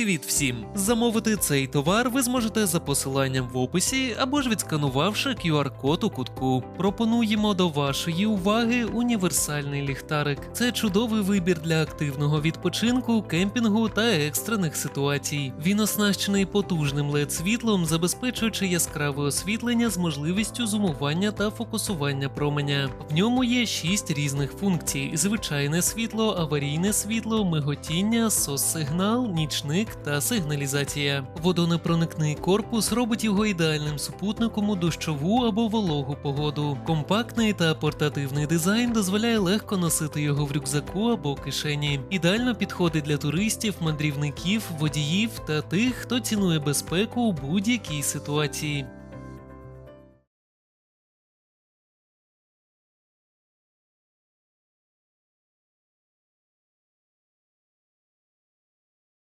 Привіт всім! Замовити цей товар ви зможете за посиланням в описі або ж відсканувавши QR-код у кутку. Пропонуємо до вашої уваги універсальний ліхтарик. Це чудовий вибір для активного відпочинку, кемпінгу та екстрених ситуацій. Він оснащений потужним led світлом, забезпечуючи яскраве освітлення з можливістю зумування та фокусування променя. В ньому є шість різних функцій: звичайне світло, аварійне світло, миготіння, сос-сигнал, нічник та сигналізація. Водонепроникний корпус робить його ідеальним супутником у дощову або вологу погоду. Компактний та портативний дизайн дозволяє легко носити його в рюкзаку або кишені. Ідеально підходить для туристів, мандрівників, водіїв та тих, хто цінує безпеку у будь-якій ситуації.